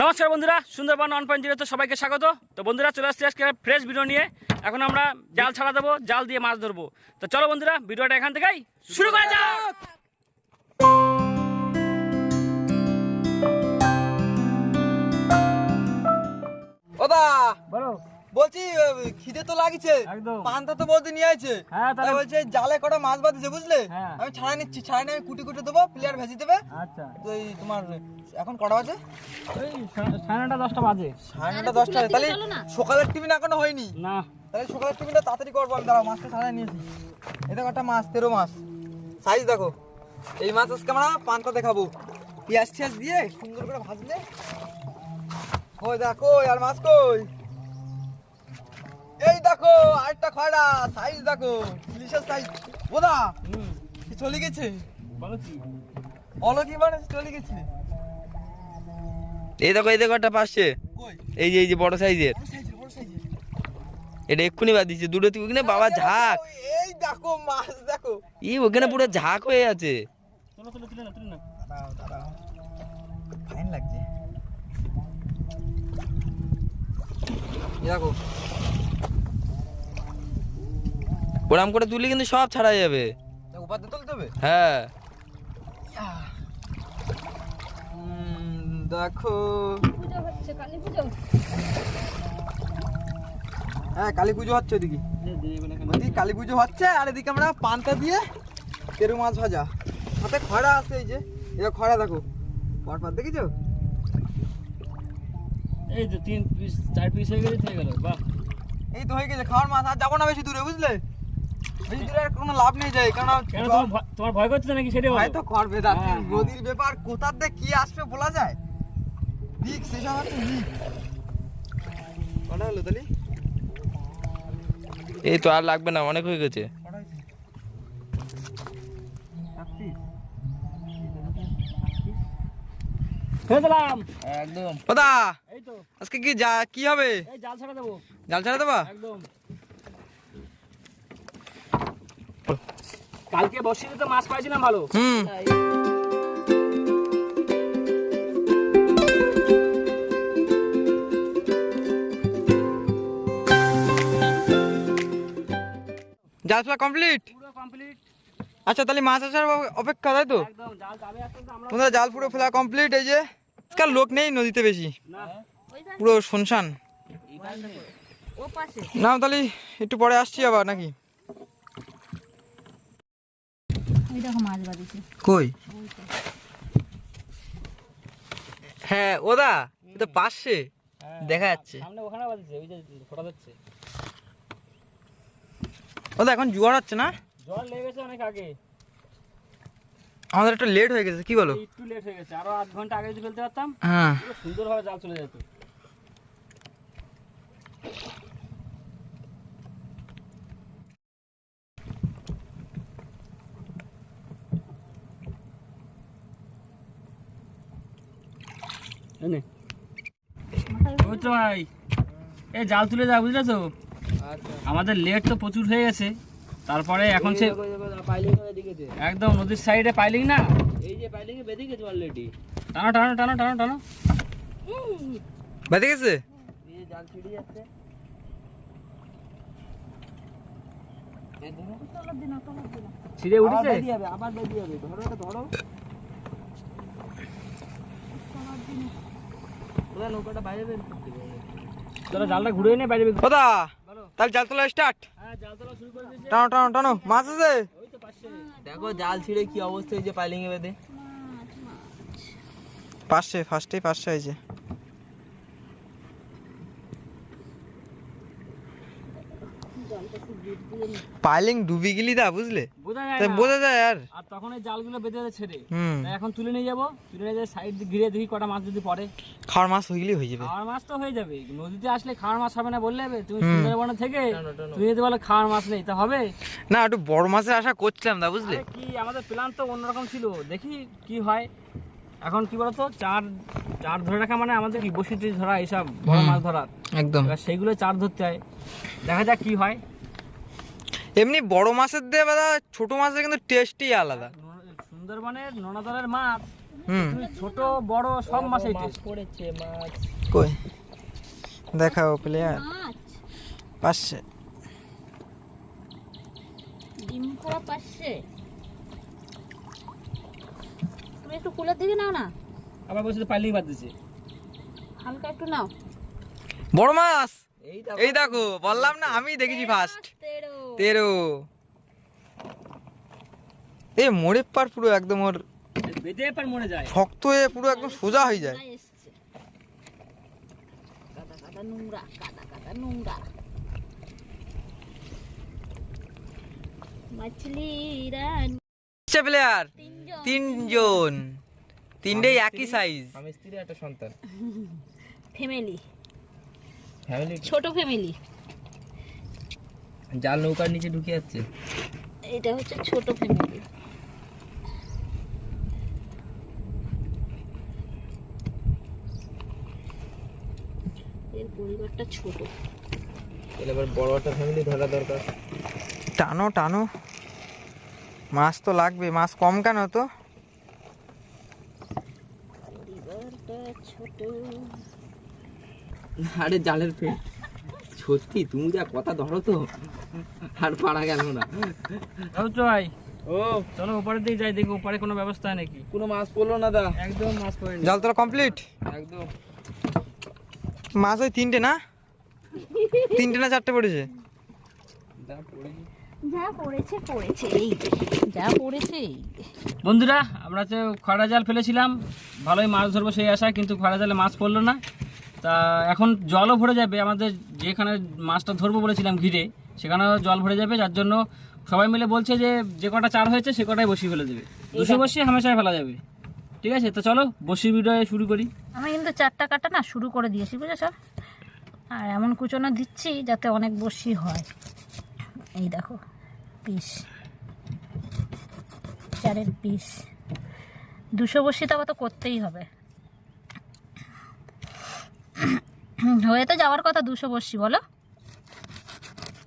নমস্কার বন্ধুরা Sundarban one point জিরোতে সবাইকে স্বাগত। তো বন্ধুরা চলে আসছি আজকে ফ্রেশ ভিডিও নিয়ে। এখন আমরা জাল ছাড়া দেবো জাল দিয়ে মাছ ধরবো। তো চলো বন্ধুরা ভিডিওটা এখান থেকেই শুরু করা যাক। ওদা বলো। বলছি খিদে তো লাগছে। একদম। পান্তা তো বলতে নিয়ে আছে হ্যাঁ, তাহলে- তাই বলছে জালে কটা মাছ বাঁধেছে বুঝলে? হ্যাঁ। আমি ছাড়া নিচ্ছি ছাড়া নিয়ে আমি কুটি কুটি দেবো প্লেয়ার ভেজে দেবে। আচ্ছা। তো এই তোমার এখন কটা বাজে? ওই সাড়ে নটা দশটা বাজে। সাড়ে নটা দশটা তাহলে সকালের টিফিন এখনও হয়নি। না। তাহলে সকালের টিফিনটা তাড়াতাড়ি করব আমি। দাঁড়াও মাছটা ছাড়া নিয়েছি। এটা কটা মাছ তেরো মাছ। সাইজ দেখো। এই মাছ আজকে আমরা পান্তা দেখাবো। পেঁয়াজ টিয়াজ দিয়ে সুন্দর করে ভাজলে। ওই দেখো আর মাছ কই? এই দেখো আরেকটা খয়রা সাইজ দেখো ইলিশের সাইজ কি চলে গেছে। বলো কি? মানে চলে গেছে। এই দেখো এই দেখো একটা পাশে। এই যে এই যে বড় সাইজের এটা এক্ষুনি বাদ দিচ্ছে দুটো তুই ওখানে বাবা ঝাঁক। এই দেখো মাছ দেখো। ই ওখানে পুরো ঝাঁক হয়ে আছে। ফাইন লাগছে। দেখো ওরাম করে তুলি কিন্তু সব ছাড়া যাবে। তা উপাতে তুলতে হবে? হ্যাঁ। দেখো। হ্যাঁ কালী পুজো হচ্ছে ওদিকে। ওদিকে কালী পুজো হচ্ছে আর এদিকে আমরা পান্তা দিয়ে তেরু মাছ ভাজা। হাতে খরা আছে এই যে যে খরা দেখো। পরপর দেখেছ? এই তো তিন পিস চার পিস হয়ে গেলে থেকে গেল বাহ। এই তো হয়ে গেছে খাওয়ার মাছ আর যাব না বেশি দূরে বুঝলে? কোনো লাভ নেই যায় কারণ তোমার ভয়- তোমার ভয় করছে নাকি? সেটাই ভাই তো করবে দাদা। হ্যাঁ, হ্যাঁ। নদীর ব্যাপার কোথার দিয়ে কি আসবে বলা যায়? রিক সেসব হচ্ছে রিক কটা হলো তাহলে এই তো আর লাগবে না অনেক হয়ে গেছে। একদম। আজকে কি যা কি হবে? জাল ছাড়া দেবো। জাল ছাড়া দেবা? একদম। কালকে বসিয়ে তো মাছ পাইছিলাম ভালো। হুম। জাল ফেলা কমপ্লিট আচ্ছা তাহলে মাছ আসার অপেক্ষা তাই তো? একদম জাল যাবে আস্তে আস্তে আমরা তোমরা জাল পুরো ফেলা কমপ্লিট এই যে। আজকাল লোক নেই নদীতে বেশি। না। পুরো শুনশান। ও না তাহলে একটু পরে আসছি আবার নাকি ওই দেখো মাছ বাঁধিছে কই? হ্যাঁ ওদা এটা পাশে। দেখা যাচ্ছে। সামনে ওখানে বাজছে ওই যে ফোটা যাচ্ছে ওদা এখন জোয়ার হচ্ছে না? জল লেগে গেছে অনেক আগে। আমাদের একটু লেট হয়ে গেছে কি বলো? একটু লেট হয়ে গেছে আরও আধ ঘণ্টা আগে যদি ফেলতে পারতাম হ্যাঁ। সুন্দরভাবে জাল চলে যেত। এই জাল তুলে যা বুঝলে তো? আমাদের লেট তো প্রচুর হয়ে গেছে। তারপরে এখন সে একদম নদীর সাইডে পাইলিং না? এই যে পাইলে বেঁধে গেছে অলরেডি টানো টানো টানো টানো টানো। বেঁধে গেছে? জাল ছিড়ে যাচ্ছে। ছিঁড়ে উঠেছে? আবার বেঁধে যাবে। ধরো ধরো। নৌকাটা বাইরে বের করতে হবে। জালটা ঘুরে নিয়ে বাইরে বের- ওদা তাহলে জাল তোলা স্টার্ট হ্যাঁ জাল তোলা শুরু করে দিয়েছে। টানো টানো টানো মাছ আছে? ওই তো পাশে। দেখো জাল ছিঁড়ে কি অবস্থা হয়েছে পাইলিং এ বেঁধে। পাশে ফার্স্টে পাশে হয়েছে। পাইলিং ডুবি গেলি দা বুঝলে? বোঝা যায় আর। আর তখন এই জালগুলো বেঁধে ছেড়ে। এখন তুলে নিয়ে যাব। তুলে নিয়ে যাই সাইড দিয়ে ঘিরে দেখি কটা মাছ যদি পড়ে। খাওয়ার মাছ হয়ে গেলেই হয়ে যাবে। খাওয়ার মাছ তো হয়ে যাবে। নদীতে আসলে খাওয়ার মাছ হবে না বললে হবে। তুমি। সুন্দরবনে থেকে তুমি যদি বলো খাওয়ার মাছ নেই তা হবে? না একটু বড় মাছের আশা করছিলাম দা বুঝলে? কি আমাদের প্ল্যান তো অন্যরকম ছিল। দেখি কি হয়। এখন কি বলতো চার চার ধরে রাখা মানে আমাদের কি? বসি টসি ধরা এইসব বড় মাছ ধরার। একদম। সেইগুলো চার ধরতে হয়। দেখা যাক কি হয়। এমনি বড় মাছের দিয়ে দাদা ছোট মাছের কিন্তু টেস্টই আলাদা। সুন্দরবনের নোনাদলের মাছ হুম। ছোট বড় সব মাছেই টেস্ট পড়েছে মাছ। কই? দেখাও প্লেয়ার মাছ। পাশে। ডিম পোড়া পাশে। তুমি একটু কুলের দিকে নাও না। আবার বলছে তো পাইলেই বাদ দিছে। হালকা একটু নাও। বড় মাছ! এই দেখো। বললাম না আমি দেখেছি ফার্স্ট তেরো। এ মোড়ে পার পুরো একদম ওর বেঁধে পার মরে যায়। শক্ত হয়ে পুরো একদম সোজা হয়ে যায়। প্লেয়ার তিনজন। তিনজন। তিনটেই একই সাইজ আমি স্ত্রী একটা সন্তান। ফ্যামিলি। ফ্যামিলি ছোট ফ্যামিলি। জাল নৌকার নিচে ঢুকে যাচ্ছে? এটা হচ্ছে ছোট ফ্যামিলি। এর পরিবারটা ছোট। তাহলে এবার বড় একটা ফ্যামিলি ধরা দরকার। টানো টানো। মাছ তো লাগবে মাছ কম কেন তো ছোট। আরে জালের ফেট সত্যি? তুমি যা কথা ধরো তো। আর পারা গেল না। চয় ও। চলো ওপারে দিয়ে যাই দেখি ওপারে কোনো ব্যবস্থা হয় নাকি? কোনো মাছ পড়ল না দা? একদম মাছ পড়েনি। জাল তোলা কমপ্লিট একদম। মাছ ওই তিনটে না? তিনটে না চারটে পড়েছে? যা পড়েছি পড়েছে পড়েছে এই যে। যা পড়েছে বন্ধুরা আমরা তো খরা জাল ফেলেছিলাম। ভালোই মাছ ধরবো সেই আশা কিন্তু খরা জালে মাছ পড়ল না। তা এখন জলও ভরে যাবে আমাদের যেখানে মাছটা ধরবো বলেছিলাম ঘিরে সেখানেও জল ভরে যাবে যার জন্য সবাই মিলে বলছে যে যে কটা চার হয়েছে সে কটাই বসি ফেলে দেবে। দুশো বসি হামেশায় ফেলা যাবে। ঠিক আছে তো চলো বসির ভিডিও শুরু করি। আমি কিন্তু চারটা কাটা না শুরু করে দিয়েছি বুঝেছ? আর এমন কুচনো দিচ্ছি যাতে অনেক বসি হয়। এই দেখো পিস। চারের পিস। দুশো বসি তো আবার তো করতেই হবে। হয়ে তো যাওয়ার কথা দুশো বসি বলো।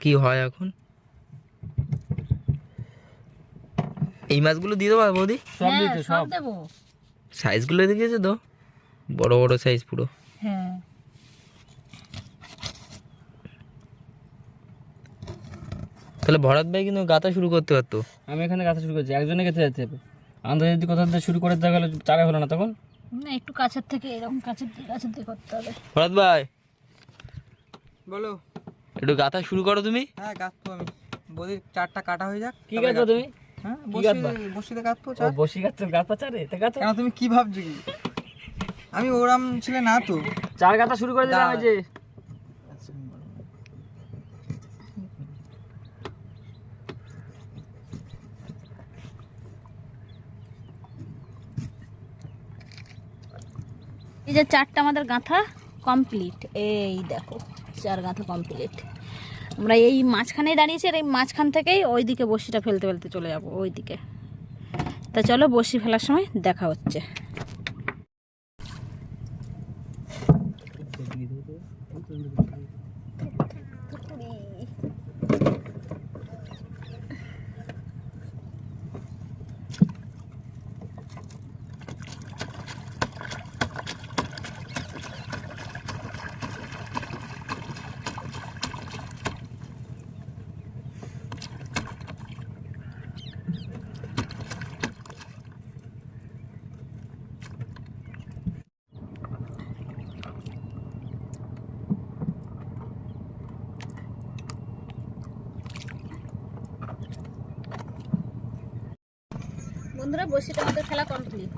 কি হয় এখন? এই মাছগুলো দিয়ে দেবো বৌদি? সব হ্যাঁ, দিতে সব। দেবো। সাইজগুলো দেখেছে তো বড় বড় সাইজ পুরো। হ্যাঁ। তাহলে ভরত ভাই কিন্তু গাতা শুরু করতে পারতো। আমি এখানে গাথা শুরু করছি একজনে গেতে যেতে হবে। আমাদের যদি কোথাও থেকে শুরু করে দেওয়া গেলে চারা হলো না তখন? না একটু কাছের থেকে এরকম কাছের দিয়ে কাছের করতে হবে। ভরত ভাই বলো। একটু গাথা শুরু করো তুমি। হ্যাঁ গাঁথবো আমি। বলি চারটা কাটা হয়ে যাক কি তুমি? হ্যাঁ কি বসি গাঁথবা? বসিতে গাঁথবো চার বসি গাছ গাছ চারে? তা গাছ কেন তুমি কি ভাবছ কি? আমি ওরাম ছেলে না তো। চার গাথা শুরু করে দিলাম যে। এই যে চারটা আমাদের গাঁথা কমপ্লিট এই দেখো। চার গাঁথা কমপ্লিট আমরা এই মাঝখানেই দাঁড়িয়েছি আর এই মাঝখান থেকেই ওই দিকে বসিটা ফেলতে ফেলতে চলে যাব ওই দিকে তা চলো বসি ফেলার সময় দেখা হচ্ছে। বন্ধুরা বসিটা আমাদের খেলা কমপ্লিট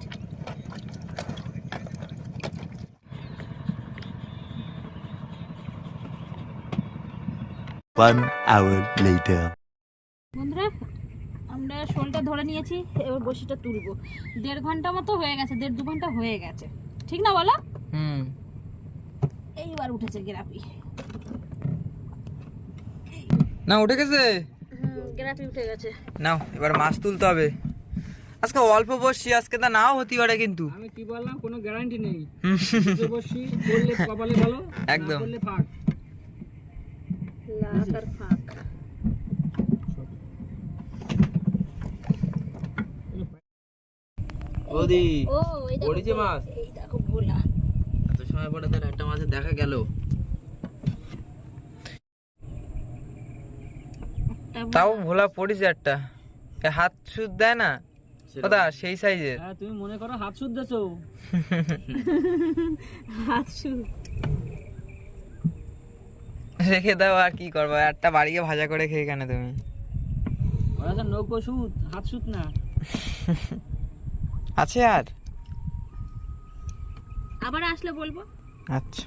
One hour later. বন্ধুরা আমরা শোলটা ধরে নিয়েছি এবার বসিটা তুলবো। দেড় ঘণ্টা মতো হয়ে গেছে দেড় দু ঘণ্টা হয়ে গেছে। ঠিক না বলো? হুম। এইবার উঠেছে গ্রাপি না উঠে গেছে? হুম গ্রাপি উঠে গেছে। নাও এবার মাছ তুলতে হবে। আজকে অল্প বসছি আজকে তা নাও হতে পারে কিন্তু আমি কি বললাম কোনো গ্যারান্টি নেই হুম। দুটো বসি বললে কপালে ভালো একদম। বললে ফাঁক ফাঁক বৌদি ও এই দেখো পড়েছে ভোলা। মাছ? এই দেখো ভোলা সময় পরে তার একটা মাঝে দেখা গেল তাও ভোলা পড়িস একটা হাত সুদ দেয় না ওদা সেই সাইজের হ্যাঁ তুমি মনে করো হাত শুদ্ধেছো আচ্ছা রেখে দাও আর কি করব? একটা বাড়িকে ভাজা করে খেয়ে কেন তুমি? ওরা তো নৌকো সুদ হাত সুদ না। আছে আর? আবার আসলে বলব? আচ্ছা।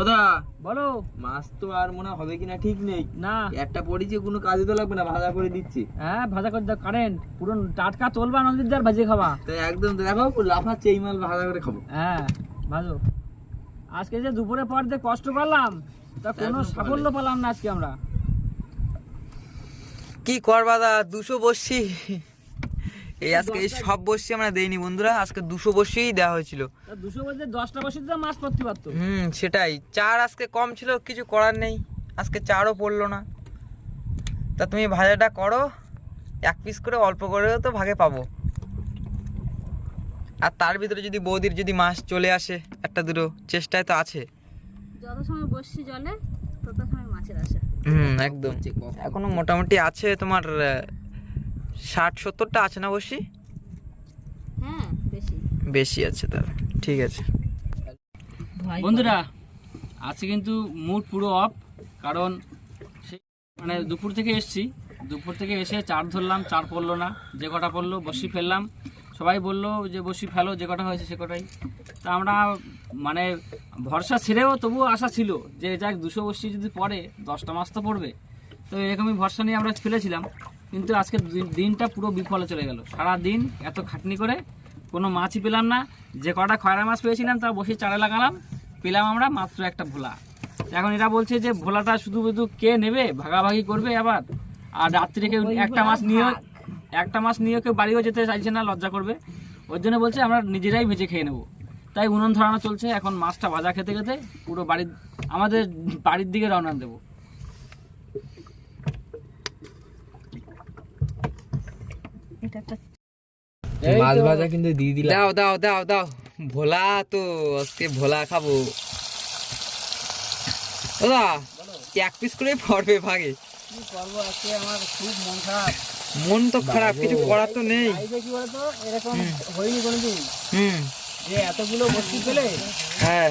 ওদা বলো। মাছ তো আর মনে হবে কিনা ঠিক নেই। না। একটা পড়েছে কোনো কাজে তো লাগবে না ভাজা করে দিচ্ছি। হ্যাঁ ভাজা করে দাও কারেন্ট পুরো টাটকা তোলবা নদীর ভাজিয়ে খাবা তো একদম দেখো লাফাচ্ছে এই মাল ভাজা করে খাব। হ্যাঁ ভাজো। আজকে যে দুপুরে পর দিয়ে কষ্ট করলাম তা কোনো সাফল্য পেলাম না আজকে আমরা। কি করবা দা দুশো বসছি। এই আজকে এই সব বসছি আমরা দেইনি বন্ধুরা আজকে দুশো বসিই দেওয়া হয়েছিল। দুশো বলতে দশটা বসে তো মাছ পড়তে পারতো। হুম সেটাই। চার আজকে কম ছিল কিছু করার নেই। আজকে চারও পড়ল না। তা তুমি ভাজাটা করো এক পিস করে অল্প করেও তো ভাগে পাবো। আর তার ভিতরে যদি বৌদির যদি মাছ চলে আসে একটা দুটো চেষ্টায় তো আছে। যত সময় বসছি জলে তত সময় মাছের আসে। হুম একদম। এখনও মোটামুটি আছে তোমার ষাট সত্তরটা আছে না বসি? হ্যাঁ বেশি। বেশি আছে তাহলে ঠিক আছে। বন্ধুরা আজকে কিন্তু মুড পুরো অফ কারণ সে- মানে দুপুর থেকে এসছি। দুপুর থেকে এসে চার ধরলাম চার পড়ল না যে কটা পড়ল বসি ফেললাম। সবাই বলল যে বসি ফেলো যে কটা হয়েছে সে কটাই। তা আমরা মানে ভরসা ছেড়েও তবুও আশা ছিল যে যাক দুশো বসি যদি পড়ে দশটা মাস তো পড়বে। তো এরকমই ভরসা নিয়ে আমরা ফেলেছিলাম। কিন্তু আজকে দিনটা পুরো বিফলে চলে গেল। সারা দিন এত খাটনি করে কোনো মাছই পেলাম না। যে কটা খয়রা মাছ পেয়েছিলাম তা বসে চারে লাগালাম। পেলাম আমরা মাত্র একটা ভোলা। এখন এরা বলছে যে ভোলাটা শুধু শুধু কে নেবে? ভাগাভাগি করবে আবার? আর রাত্রে কেউ একটা মাছ নিয়ে একটা মাছ নিয়ে কেউ বাড়িও যেতে চাইছে না লজ্জা করবে। ওর জন্য বলছে আমরা নিজেরাই ভেজে খেয়ে নেব। তাই উনুন ধরানো চলছে। এখন মাছটা ভাজা খেতে খেতে পুরো বাড়ির আমাদের বাড়ির দিকে রওনা দেবো। এটা একটা মাছ ভাজা কিন্তু দিয়ে দিলাম দাও দাও দাও দাও। ভোলা তো আজকে ভোলা খাব। দাদা এক পিস করে পড়বে ভাগে। আজকে আমার খুব মন খারাপ। মন তো খারাপ কিছু করার তো নেই। লাইফে কি বলতো এরকম হয়নি কোনোদিন। হুম। যে এতগুলো বস্তি পেলে হ্যাঁ।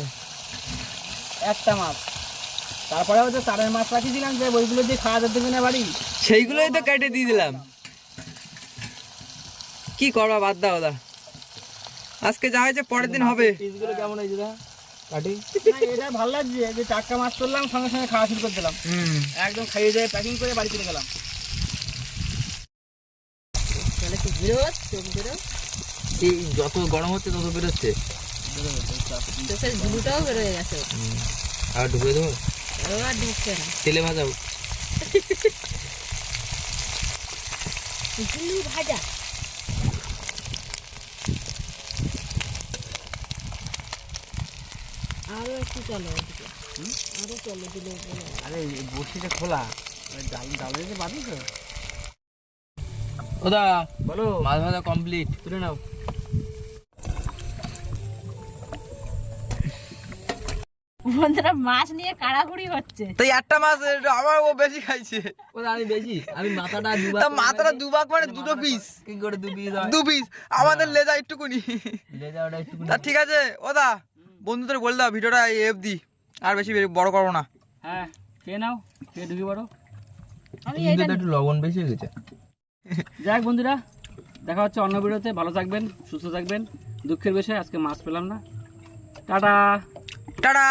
একটা মাছ। তারপরে হয়তো চারের মাছ রাখিয়েছিলাম যে ওইগুলো দিয়ে খাওয়া যেতে দেবে না বাড়ি। সেইগুলোই তো কেটে দিয়ে দিলাম। কি করবা বাদ দাও দা আজকে যা হয়েছে পরের দিন হবে। পিসগুলো কেমন হয়েছে দা কাটি। এটা ভালো লাগছে যে টাটকা মাছ তুললাম সঙ্গে সঙ্গে খাওয়া শুরু করে দিলাম। একদম খাইয়ে দিয়ে প্যাকিং করে বাড়ি চলে গেলাম। তাহলে কি বিরোধ এই যত গরম হচ্ছে তত বেরোচ্ছে। বেরোয় গেছে। আর ঢুকে দেবো? এবার ঢুকছে না। তেলে ঝুলু ভাজা আরও একটু চলো আরও চলো দিলে আরে বসিটা খোলা। জাল জাল দিতে পারি তো। ওদা বলো। মাছ ভাজা কমপ্লিট তুলে নাও। বন্ধুরা মাছ নিয়ে কাড়াকুড়ি হচ্ছে। তো এই একটা মাছ আমার ও বেশি খাইছে। ওদা আমি বেশি। আমি মাথাটা দুবার তা মাথাটা দুভাগ মানে দুটো পিস কি করে দু পিস দু পিস আমাদের লেজা একটুকুনি। লেজা ওটা তা ঠিক আছে ওদা। বন্ধুদের বলে দাও ভিডিওটা এফ এফদি আর বেশি বেশি বড় করো না। হ্যাঁ খেয়ে নাও খেয়ে ঢুকে পড়ো। একটু লবণ বেশি হয়ে গেছে। যাক বন্ধুরা দেখা হচ্ছে অন্য ভিডিওতে। ভালো থাকবেন সুস্থ থাকবেন। দুঃখের বিষয় আজকে মাছ পেলাম না। টাটা। টাটা!